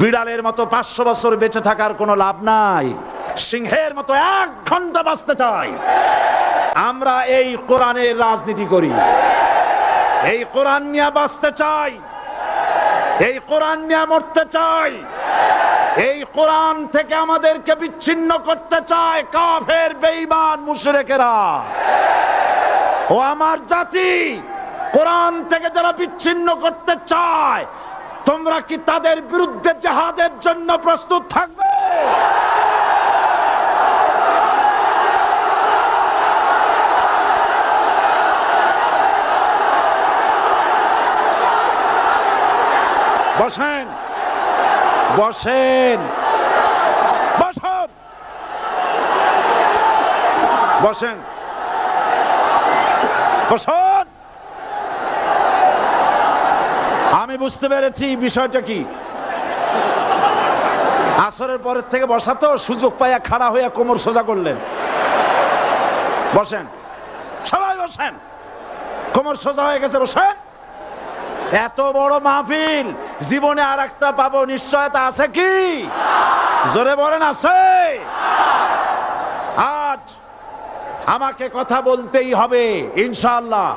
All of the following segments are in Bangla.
বিড়ালের মতো পাঁচশো বছর বেঁচে থাকার কোনো লাভ নাই। সিংহের মতো এক ঘণ্টা বাঁচতে চাই। আমরা এই কোরআনের রাজনীতি করি। এই কোরআন নিয়ে বাঁচতে চাই। এই কোরআন নিয়ে মরতে চাই। এই কোরআন থেকে আমাদেরকে বিচ্ছিন্ন করতে চায় কাফের, বেঈমান, মুশরিকেরা। ও আমার জাতি, কোরআন থেকে যারা বিচ্ছিন্ন করতে চায় তোমরা কি তাদের বিরুদ্ধে জেহাদের জন্য প্রস্তুত থাকবে? বসেন। বসেন। বসুন। বসেন। বসুন আমি বুঝতে পেরেছি, বিষয়টা কি? আসরের পরের থেকে বসা তো, সুযোগ পাইয়া খাড়া হইয়া কোমর সোজা করলেন। বসেন। সবাই বসেন। কোমর সোজা হয়ে গেছে, বসেন। এত বড় মাহফিল, জীবনে আর একটা পাবো, নিশ্চয়তা আছে কি? জোরে বলেন, আছে। আজ আমাকে কথা বলতেই হবে, ইনশাআল্লাহ।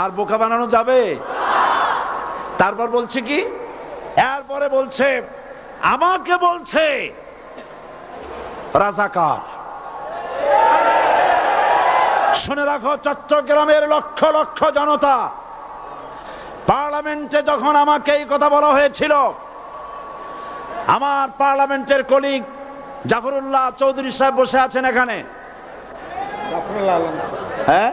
আর বোকা বানানো যাবে? তারপর বলছে কি? এরপরে বলছে আমাকে বলছে রাজাকার। শুনে রাখো চট্টগ্রামের লক্ষ লক্ষ জনতা পার্লামেন্টে যখন আমাকে এই কথা বলা হয়েছিল আমার পার্লামেন্টের কলিগ জাফরুল্লাহ চৌধুরী সাহেব বসে আছেন এখানে। হ্যাঁ?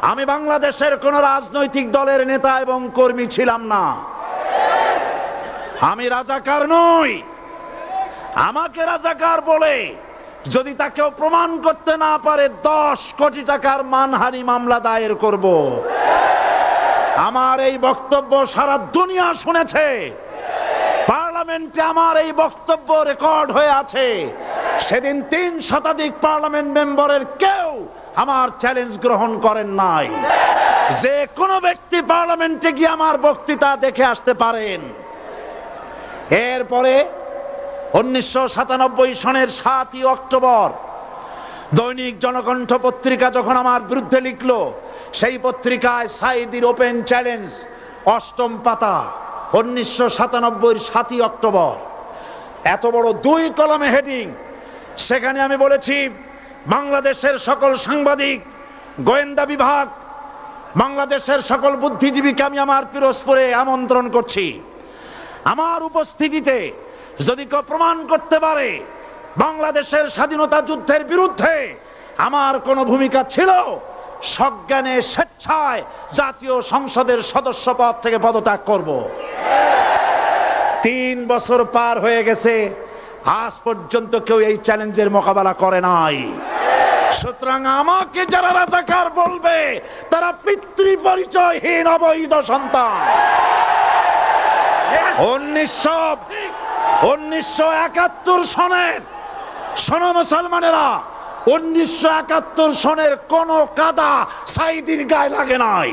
আমি বাংলাদেশের কোন রাজনৈতিক দলের নেতা এবং কর্মী ছিলাম না। আমি রাজাকার নই। আমাকে রাজাকার বলে যদি তাকেও প্রমাণ করতে না পারে, দশ কোটি টাকার মানহানি মামলা দায়ের করব। আমার এই বক্তব্য সারা দুনিয়া শুনেছে। পার্লামেন্টে আমার এই বক্তব্য রেকর্ড হয়ে আছে। সেদিন তিন শতাধিক পার্লামেন্ট মেম্বারের কেউ আমার চ্যালেঞ্জ গ্রহণ করেন নাই। যে কোনো ব্যক্তি পার্লামেন্টে গিয়ে আমার বক্তৃতা দেখে আসতে পারেন। এরপরে উনিশশো সাতানব্বই সনের সাতই অক্টোবর, দৈনিক জনকণ্ঠ পত্রিকা যখন আমার বিরুদ্ধে লিখলো, সেই পত্রিকায় সাইদির ওপেন চ্যালেঞ্জ অষ্টম পাতা, উনিশশো সাতানব্বই সাতই অক্টোবর। এত বড় দুই কলমে হেডিং সেখানে আমি বলেছি বাংলাদেশের সকল সাংবাদিক, গোয়েন্দা বিভাগ, বাংলাদেশের সকল বুদ্ধিজীবীকে আমি আমার পিরোজপুরে আমন্ত্রণ করছি। আমার উপস্থিতিতে যদি কেউ প্রমাণ করতে পারে, বাংলাদেশের স্বাধীনতা যুদ্ধের বিরুদ্ধে আমার কোনো ভূমিকা ছিল, সজ্ঞানে স্বেচ্ছায় জাতীয় সংসদের সদস্য পদ থেকে পদত্যাগ করব। তিন বছর পার হয়ে গেছে, আজ পর্যন্ত কেউ এই চ্যালেঞ্জের মোকাবেলা করে নাই। সুতরাং আমাকে যারা রাজাকার বলবে, তারা পিতৃ পরিচয়হীন অবৈধ সন্তান। উনিশশো উনিশশো একাত্তর সনের সন মুসলমানেরা, উনিশশো একাত্তর সনের কোন কাদা সাইদির গায়ে লাগে নাই।